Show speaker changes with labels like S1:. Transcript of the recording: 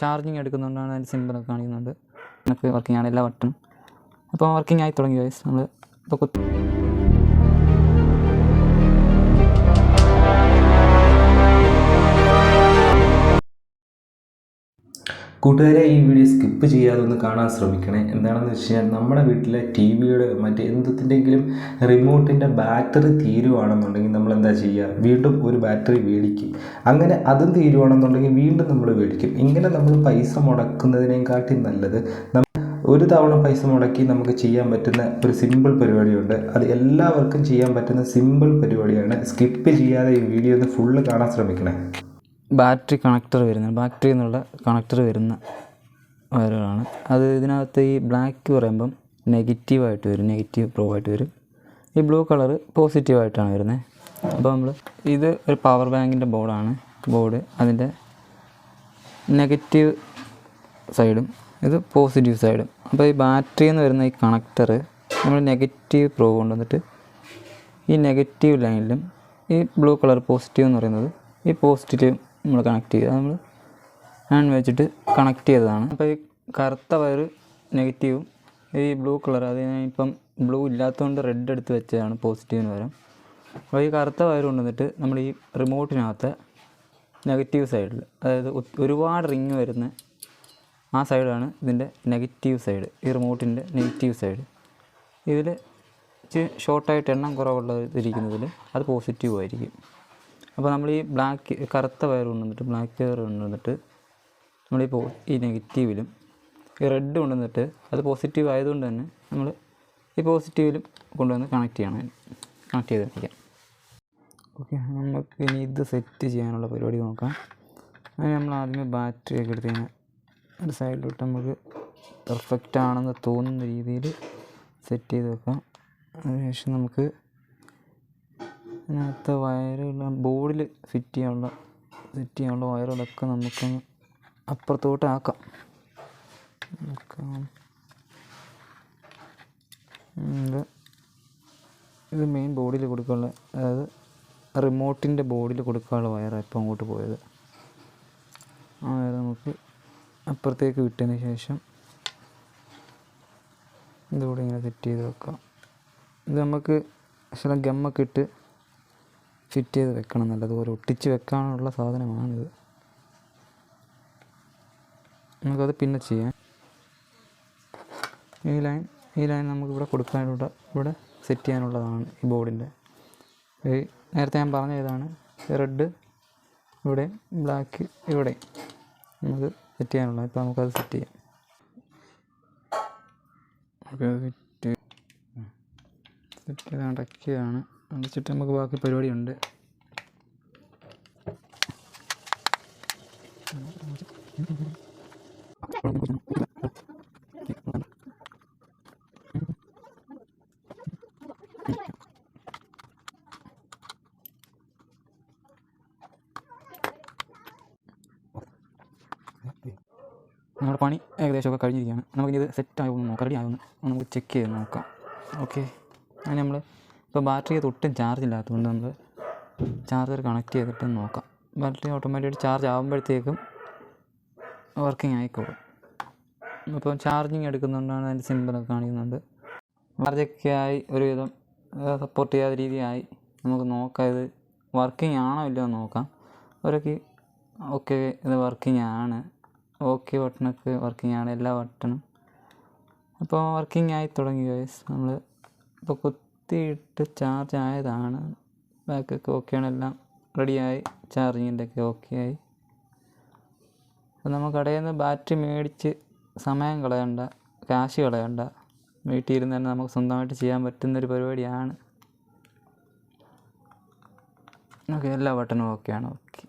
S1: Charging എടുക്കുന്നതുകൊണ്ടാണ് അതിന്റെ സിമ്പിളൊക്കെ കാണിക്കുന്നുണ്ട് നമുക്ക് വർക്കിംഗ് ആണ് എല്ലാ വട്ടും. അപ്പോൾ വർക്കിംഗ് ആയി തുടങ്ങി വയസ്സ് നമ്മൾ ഇപ്പോൾ
S2: കൂട്ടുകാരെ ഈ വീഡിയോ സ്കിപ്പ് ചെയ്യാതെ ഒന്ന് കാണാൻ ശ്രമിക്കണേ. എന്താണെന്ന് വെച്ച് കഴിഞ്ഞാൽ നമ്മുടെ വീട്ടിലെ ടി വിയുടെ മറ്റേ എന്തിന്റെങ്കിലും റിമോട്ടിന്റെ ബാറ്ററി തീരുവാണെന്നുണ്ടെങ്കിൽ നമ്മൾ എന്താ ചെയ്യുക? വീണ്ടും ഒരു ബാറ്ററി മേടിക്കും. അങ്ങനെ അതും തീരുവാണെന്നുണ്ടെങ്കിൽ വീണ്ടും നമ്മൾ മേടിക്കും. ഇങ്ങനെ നമ്മൾ പൈസ മുടക്കുന്നതിനേക്കാട്ടി നല്ലത് നമ്മൾ ഒരു തവണ പൈസ മുടക്കി നമുക്ക് ചെയ്യാൻ പറ്റുന്ന ഒരു സിമ്പിൾ പരിപാടിയുണ്ട്. അത് എല്ലാവർക്കും ചെയ്യാൻ പറ്റുന്ന സിമ്പിൾ പരിപാടിയാണ്. സ്കിപ്പ് ചെയ്യാതെ ഈ വീഡിയോ ഒന്ന് ഫുള്ള് കാണാൻ ശ്രമിക്കണേ.
S1: ബാറ്ററി കണക്ടർ വരുന്ന ബാറ്ററി എന്നുള്ള കണക്ടർ വരുന്ന വയറുകളാണ്. അത് ഇതിനകത്ത് ഈ ബ്ലാക്ക് പറയുമ്പം നെഗറ്റീവായിട്ട് വരും നെഗറ്റീവ് പ്രോ ആയിട്ട് വരും. ഈ ബ്ലൂ കളർ പോസിറ്റീവായിട്ടാണ് വരുന്നത് അപ്പോൾ നമ്മൾ ഇത് ഒരു പവർ ബാങ്കിന്റെ ബോർഡാണ്. ബോർഡ് അതിന്റെ നെഗറ്റീവ് സൈഡും ഇത് പോസിറ്റീവ് സൈഡും. അപ്പോൾ ഈ ബാറ്ററി എന്ന് വരുന്ന ഈ കണക്ടർ നമ്മൾ നെഗറ്റീവ് പ്രോ കൊണ്ടുവന്നിട്ട് ഈ നെഗറ്റീവ് ലൈനിലും ഈ ബ്ലൂ കളർ പോസിറ്റീവ് എന്ന് പറയുന്നത് ഈ പോസിറ്റീവ് നമ്മൾ കണക്ട് ചെയ്യുക നമ്മൾ ഹാൻഡ് വെച്ചിട്ട് കണക്ട് ചെയ്തതാണ്. അപ്പോൾ ഈ കറുത്ത വയർ നെഗറ്റീവും ഈ ബ്ലൂ കളർ അത് ഇപ്പം ബ്ലൂ ഇല്ലാത്തതുകൊണ്ട് റെഡ് എടുത്ത് വെച്ചതാണ് പോസിറ്റീവിന് പകരം. അപ്പോൾ ഈ കറുത്ത വയർ കൊണ്ടുവന്നിട്ട് നമ്മൾ ഈ റിമോട്ടിനകത്ത് നെഗറ്റീവ് സൈഡിൽ അതായത് ഒരുപാട് റിങ് വരുന്ന ആ സൈഡാണ് ഇതിന്റെ നെഗറ്റീവ് സൈഡ് ഈ റിമോട്ടിന്റെ നെഗറ്റീവ് സൈഡ് ഇതിൽ ഷോർട്ടായിട്ട് എണ്ണം കുറവുള്ള ഇരിക്കുന്നതിൽ അത് പോസിറ്റീവ് ആയിരിക്കും. അപ്പോൾ നമ്മൾ ഈ ബ്ലാക്ക് കറുത്ത വയർ കൊണ്ടുവന്നിട്ട് ബ്ലാക്ക് വയർ കൊണ്ടുവന്നിട്ട് നമ്മളിപ്പോൾ ഈ നെഗറ്റീവിലും ഈ റെഡ് കൊണ്ടുവന്നിട്ട് അത് പോസിറ്റീവ് ആയതുകൊണ്ട് തന്നെ നമ്മൾ ഈ പോസിറ്റീവിലും കൊണ്ടുവന്ന് കണക്ട് ചെയ്യണം കണക്ട് ചെയ്ത് വയ്ക്കാം ഓക്കെ നമുക്ക് ഇനി ഇത് സെറ്റ് ചെയ്യാനുള്ള പരിപാടി നോക്കാം. അങ്ങനെ നമ്മൾ ആദ്യമേ ബാറ്ററി ഒക്കെ എടുത്ത് കഴിഞ്ഞാൽ ഒരു സൈഡിലോട്ട് നമുക്ക് പെർഫെക്റ്റ് ആണെന്ന് തോന്നുന്ന രീതിയിൽ സെറ്റ് ചെയ്ത് വെക്കാം. അതിനുശേഷം നമുക്ക് അതിനകത്ത് വയറുകൾ ബോർഡിൽ ഫിറ്റ് ചെയ്യാനുള്ള ഫിറ്റ് ചെയ്യാനുള്ള വയറുകളൊക്കെ നമുക്ക് അപ്പുറത്തോട്ട് ആക്കാം. ഇത് ഇത് മെയിൻ ബോർഡിൽ കൊടുക്കാനുള്ള അതായത് റിമോട്ടിന്റെ ബോർഡിൽ കൊടുക്കാനുള്ള വയറാണ് ഇപ്പോൾ അങ്ങോട്ട് പോയത്. ആ വയർ നമുക്ക് അപ്പുറത്തേക്ക് വിട്ടതിന് ശേഷം ഇതുകൂടെ ഇങ്ങനെ സെറ്റ് ചെയ്ത് വെക്കാം. ഇത് നമുക്ക് ശകലം ഗമ്മൊക്കെ ഇട്ട് ഫിറ്റ് ചെയ്ത് വെക്കണം നല്ലതുപോലെ ഒട്ടിച്ച് വെക്കാനുള്ള സാധനമാണിത്. നമുക്കത് പിന്നെ ചെയ്യാം. ഈ ലൈൻ ഈ ലൈൻ നമുക്ക് ഇവിടെ കൊടുക്കാനുള്ള ഇവിടെ സെറ്റ് ചെയ്യാനുള്ളതാണ് ഈ ബോർഡിന്റെ. ഈ നേരത്തെ ഞാൻ പറഞ്ഞ ഇതാണ്. റെഡ് ഇവിടെ ബ്ലാക്ക് ഇവിടെ നമുക്ക് സെറ്റ് ചെയ്യാനുള്ളത് ഇപ്പോൾ നമുക്കത് സെറ്റ് ചെയ്യാം. സെറ്റ് സെറ്റ് ചെയ്ത് അടയ്ക്കുകയാണ്. അടച്ചിട്ട് നമുക്ക് ബാക്കി പരിപാടിയുണ്ട്. നമ്മുടെ പണി ഏകദേശമൊക്കെ കഴിഞ്ഞിരിക്കുകയാണ്. നമുക്കിനി ഇത് സെറ്റ് ആകുമെന്ന് നോക്കാം റെഡി ആകുമെന്ന് നമുക്ക് ചെക്ക് ചെയ്ത് നോക്കാം. ഓക്കെ അങ്ങനെ നമ്മൾ ഇപ്പോൾ ബാറ്ററി ഒട്ടും ചാർജ് ഇല്ലാത്തതുകൊണ്ട് നമ്മൾ ചാർജർ കണക്ട് ചെയ്തിട്ട് നോക്കാം. ബാറ്ററി ഓട്ടോമാറ്റിക് ചാർജ് ആകുമ്പോഴത്തേക്കും വർക്കിംഗ് ആയിക്കോളും. അപ്പോൾ ചാർജിങ് എടുക്കുന്നതുകൊണ്ടാണ് അതിന്റെ സിമ്പിളൊക്കെ കാണിക്കുന്നുണ്ട് ചാർജൊക്കെ ആയി ഒരുവിധം സപ്പോർട്ട് ചെയ്യാത്ത രീതിയായി നമുക്ക് നോക്കാം. ഇത് വർക്കിംഗ് ആണോ ഇല്ലയോ നോക്കാം. അവരൊക്കെ ഓക്കെ ഇത് വർക്കിംഗ് ആണ്. ഓക്കെ ബട്ടണൊക്കെ വർക്കിംഗ് ആണ്. എല്ലാ ബട്ടണും അപ്പോൾ വർക്കിംഗ് ആയി തുടങ്ങി ഗൈസ് നമ്മൾ ഇപ്പോൾ കുത്തിയിട്ട് ചാർജ് ആയതാണ്. ബാക്കൊക്കെ ഓക്കെയാണ് എല്ലാം റെഡിയായി ചാർജിങ്ങിന്റെ ഒക്കെ ഓക്കെ ആയി. അപ്പം നമ്മൾ കടയിൽ നിന്ന് ബാറ്ററി മേടിച്ച് സമയം കളയണ്ട കാശ് കളയണ്ട. വീട്ടിൽ ഇരുന്ന് തന്നെ നമുക്ക് സ്വന്തമായിട്ട് ചെയ്യാൻ പറ്റുന്നൊരു പരിപാടിയാണ്. ഓക്കെ എല്ലാ ബട്ടണും ഓക്കെയാണ് ഓക്കെ